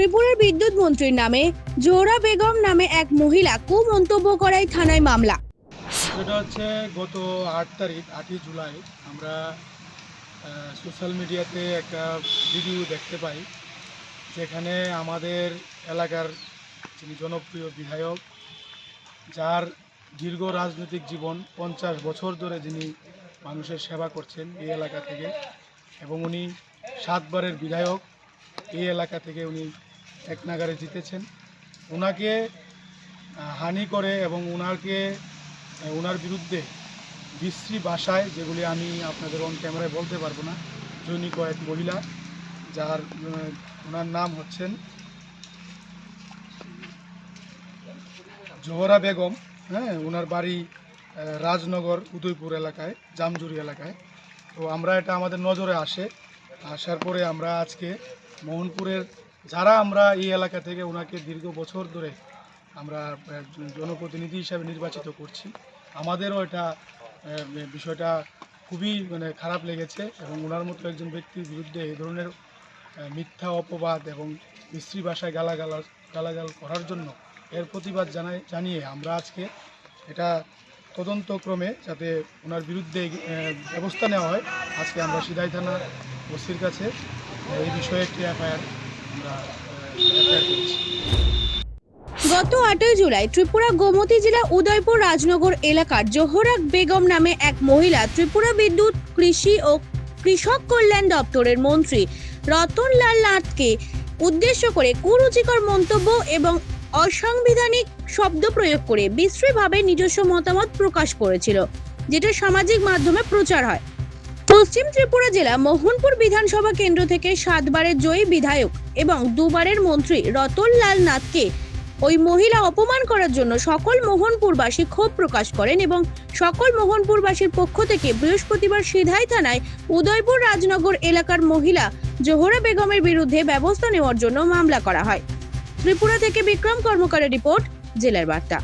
ত্রিপুরার বিদ্যুৎ মন্ত্রীর নামে জোহরা বেগম নামে এক মহিলা কুমন্তব্য করায় থানায় মামলা। সেটা হচ্ছে গত আট তারিখ, আটই জুলাই। আমরা সোশ্যাল মিডিয়াতে একটা ভিডিও দেখতে পাই, যেখানে আমাদের এলাকার যিনি জনপ্রিয় বিধায়ক, যার দীর্ঘ রাজনৈতিক জীবন, পঞ্চাশ বছর ধরে যিনি মানুষের সেবা করছেন এই এলাকা থেকে এবং উনি সাতবারের বিধায়ক, এই এলাকা থেকে উনি এক নাগারে জিতেছেন। ওনাকে হানি করে এবং ওনাকে ওনার বিরুদ্ধে বিশ্রী ভাষায় যেগুলি আমি আপনাদের অন ক্যামেরায় বলতে পারব না জৈনিক এক মহিলা, যার ওনার নাম হচ্ছেন জোহরা বেগম হ্যাঁ ওনার বাড়ি রাজনগর, উদয়পুর এলাকায়, জামজুরি এলাকায়। তো আমরা এটা আমাদের নজরে আসে। আসার পরে আমরা আজকে মোহনপুরের যারা আমরা এই এলাকা থেকে ওনাকে দীর্ঘ বছর ধরে আমরা জনপ্রতিনিধি হিসাবে নির্বাচিত করছি, আমাদেরও এটা বিষয়টা খুবই মানে খারাপ লেগেছে এবং ওনার মতো একজন ব্যক্তির বিরুদ্ধে এই ধরনের মিথ্যা অপবাদ এবং বিশ্রী ভাষায় গালাগালা, গালাগাল করার জন্য এর প্রতিবাদ জানাই, জানিয়ে আমরা আজকে এটা তদন্তক্রমে যাতে ওনার বিরুদ্ধে ব্যবস্থা নেওয়া হয়, আজকে আমরা সিদাই থানা ওসির কাছে এই বিষয়ে একটি এফআইআর গত আটই জুলাই ত্রিপুরা গোমতী জেলা উদয়পুর রাজনগর এলাকার জোহরা বেগম নামে এক মহিলা ত্রিপুরা বিদ্যুৎ কৃষি ও কৃষক কল্যাণ দপ্তরের মন্ত্রী রতনলাল নাথকে উদ্দেশ্য করে কুরুচিকর মন্তব্য এবং অসাংবিধানিক শব্দ প্রয়োগ করে বিশ্রীভাবে নিজস্ব মতামত প্রকাশ করেছিল, যেটা সামাজিক মাধ্যমে প্রচার হয়। পশ্চিম ত্রিপুরা জেলা মোহনপুর বিধানসভা কেন্দ্র থেকে সাতবারের জয়ী বিধায়ক এবং দুবারের মন্ত্রী রতনলাল নাথকে ওই মহিলা অপমান করার জন্য সকল মোহনপুরবাসী ক্ষোভ প্রকাশ করেন এবং সকল মোহনপুরবাসীর পক্ষ থেকে বৃহস্পতিবার সিধাই থানায় উদয়পুর রাজনগর এলাকার মহিলা জোহরা বেগমের বিরুদ্ধে ব্যবস্থা নেওয়ার জন্য মামলা করা হয়। ত্রিপুরা থেকে বিক্রম কর্মকারের রিপোর্ট, জেলার বার্তা।